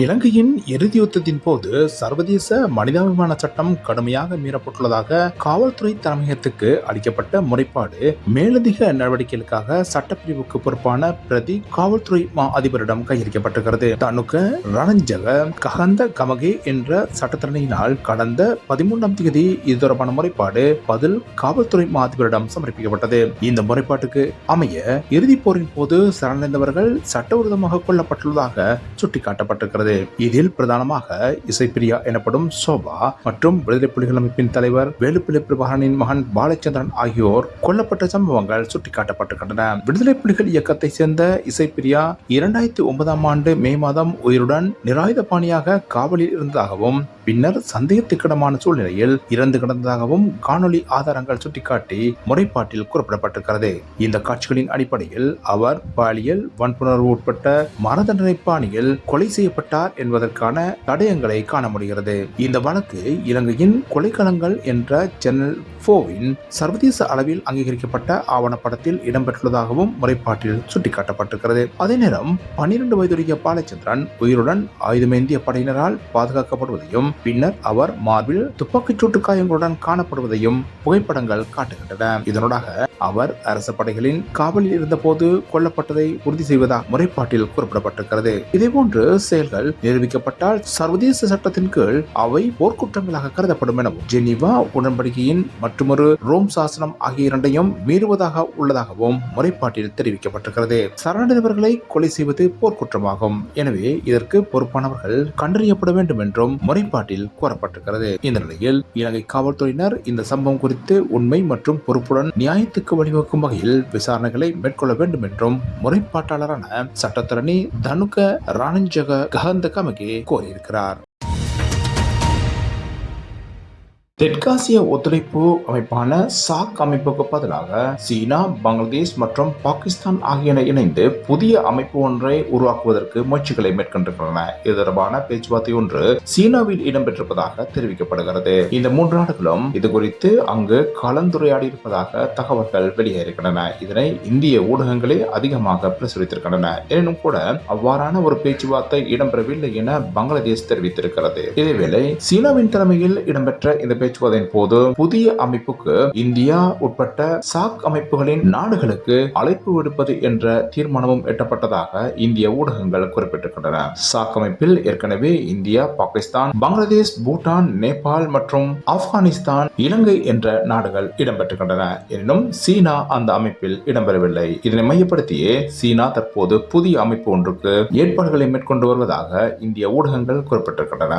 இலங்கையின் இறுதி யுத்தத்தின் போது சர்வதேச மனிதாபிமான சட்டம் கடுமையாக மீறப்பட்டுள்ளதாக காவல்துறை தலைமையகத்துக்கு அளிக்கப்பட்ட முறைப்பாடு. மேலதிக நடவடிக்கைகளுக்காக சட்டப்பிரிவுக்கு பொறுப்பான பிரதி காவல்துறை மா அதிபரிடம் கையளிக்கப்பட்டிருக்கிறது. தனுக்க ரணஞ்சக ககந்த கமகே என்ற சட்டத்தரணியினால் கடந்த பதிமூன்றாம் தேதி இது தொடர்பான முறைப்பாடு பதில் காவல்துறை மா அதிபரிடம் சமர்ப்பிக்கப்பட்டது. இந்த முறைப்பாட்டுக்கு அமைய இறுதிப் போரின் போது சரணடைந்தவர்கள் சட்டவிரோதமாக கொல்லப்பட்டுள்ளதாக சுட்டிக்காட்டப்பட்டிருக்கிறது. இதில் பிரதானமாக இசைப்பிரியா எனப்படும் சோபா மற்றும் விடுதலை புலிகள் அமைப்பின் தலைவர் வேலுப்பிள்ளை பிரபாகரனின் மகன் பாலச்சந்திரன் ஆகியோர் கொல்லப்பட்ட சம்பவங்கள் சுட்டிக்காட்டப்பட்டிருக்கின்றன. விடுதலை புலிகள் இயக்கத்தை சேர்ந்த இசைப்பிரியா இரண்டாயிரத்தி ஒன்பதாம் ஆண்டு மே மாதம் உயிருடன் நிராயுதபாணியாக காவலில் இருந்ததாகவும் பின்னர் சந்தேகத்துக்கிடமான சூழ்நிலையில் இறந்து கிடந்ததாகவும் காணொலி ஆதாரங்கள் சுட்டிக்காட்டி முறைப்பாட்டில் குறிப்பிடப்பட்டிருக்கிறது. இந்த காட்சிகளின் அடிப்படையில் அவர் பாலியல் வன்புணர்வு உட்பட்ட மரதண்டனை பாணியில் கொலை செய்யப்பட்ட செய்யப்பட்டார் என்பதற்கான தடயங்களை காண முடிகிறது. இந்த வழக்கு இலங்கையின் கொலைக்களங்கள் என்ற சேனல் போவின் சர்வதேச அளவில் அங்கீகரிக்கப்பட்ட ஆவணப்படத்தில் இடம்பெற்றுள்ளதாகவும் முறைப்பாட்டில் சுட்டிக்காட்டப்பட்டிருக்கிறது. அதே நேரம் பன்னிரண்டு வயதுடைய பாலச்சந்திரன் உயிருடன் ஆயுதமேந்திய படையினரால் பாதுகாக்கப்படுவதையும் பின்னர் அவர் மார்பில் துப்பாக்கிச் சூட்டு காயங்களுடன் காணப்படுவதையும் புகைப்படங்கள் காட்டுகின்றன. இதனூடாக அவர் அரச படைகளின் காவலில் இருந்தபோது கொல்லப்பட்டதை உறுதி செய்வதாக முறைப்பாட்டில் குறிப்பிடப்பட்டிருக்கிறது. இதேபோன்று செயல்கள் நிரூபிக்கப்பட்டால் சர்வதேச சட்டத்தின் கீழ் அவை போர்க்குற்றங்களாக கருதப்படும் எனவும் ஜெனீவா உடன்படிக்கையின் மற்றொரு ரோம் சாசனம் ஆகிய இரண்டையும் மீறுவதாக உள்ளதாகவும் முறைப்பாட்டில் தெரிவிக்கப்பட்டிருக்கிறது. சரணடைந்தவர்களை கொலை செய்வது போர்க்குற்றமாகும். எனவே இதற்கு பொறுப்பானவர்கள் கண்டறியப்பட வேண்டும் என்றும் முறைப்பாட்டில் கூறப்பட்டிருக்கிறது. இந்த நிலையில் இலங்கை காவல்துறையினர் இந்த சம்பவம் குறித்து உண்மை மற்றும் பொறுப்புடன் நியாயத்துக்கு வழிவகுக்கும் வகையில் விசாரணைகளை மேற்கொள்ள வேண்டும் என்றும் முறைப்பாட்டாளரான சட்டத்தரணி தனுக ராணஞ்சக கஹந்த கமகே கோரியிருக்கிறார். தெற்காசிய ஒத்துழைப்பு அமைப்பான சாக் அமைப்புக்கு பதிலாக சீனா பங்களாதேஷ் மற்றும் பாகிஸ்தான் ஆகியன இணைந்து புதிய அமைப்பு ஒன்றை உருவாக்குவதற்கு முயற்சிகளை மேற்கொண்டிருக்கின்றன. இது தொடர்பான பேச்சுவார்த்தை ஒன்று சீனாவில் இடம்பெற்றிருப்பதாக தெரிவிக்கப்படுகிறது. இந்த மூன்று நாடுகளும் இது குறித்து அங்கு கலந்துரையாடி இருப்பதாக தகவல்கள் வெளியேறுகின்றன இதனை இந்திய ஊடகங்களே அதிகமாக பிரசுரித்திருக்கின்றன. எனினும் கூட அவ்வாறான ஒரு பேச்சுவார்த்தை இடம்பெறவில்லை என பங்களாதேஷ் தெரிவித்திருக்கிறது. இதேவேளை சீனாவின் தலைமையில் இடம்பெற்ற இந்த பேச்சு பேச்சுவார்த்தையின் போது புதிய அமைப்புக்கு இந்தியா உட்பட்ட சாக் அமைப்புகளின் நாடுகளுக்கு அழைப்பு விடுப்பது என்ற தீர்மானமும் எட்டப்பட்டதாக இந்திய ஊடகங்கள் குறிப்பிட்டிருக்கின்றன. சாக் அமைப்பில் ஏற்கனவே இந்தியா பாகிஸ்தான் பங்களாதேஷ் பூட்டான் நேபாள் மற்றும் ஆப்கானிஸ்தான் இலங்கை என்ற நாடுகள் இடம்பெற்றுகின்றன எனினும் சீனா அந்த அமைப்பில் இடம்பெறவில்லை. இதனை மையப்படுத்தியே சீனா தற்போது புதிய அமைப்பு ஒன்றுக்கு ஏற்பாடுகளை மேற்கொண்டு வருவதாக இந்திய ஊடகங்கள் குறிப்பிட்டிருக்கின்றன.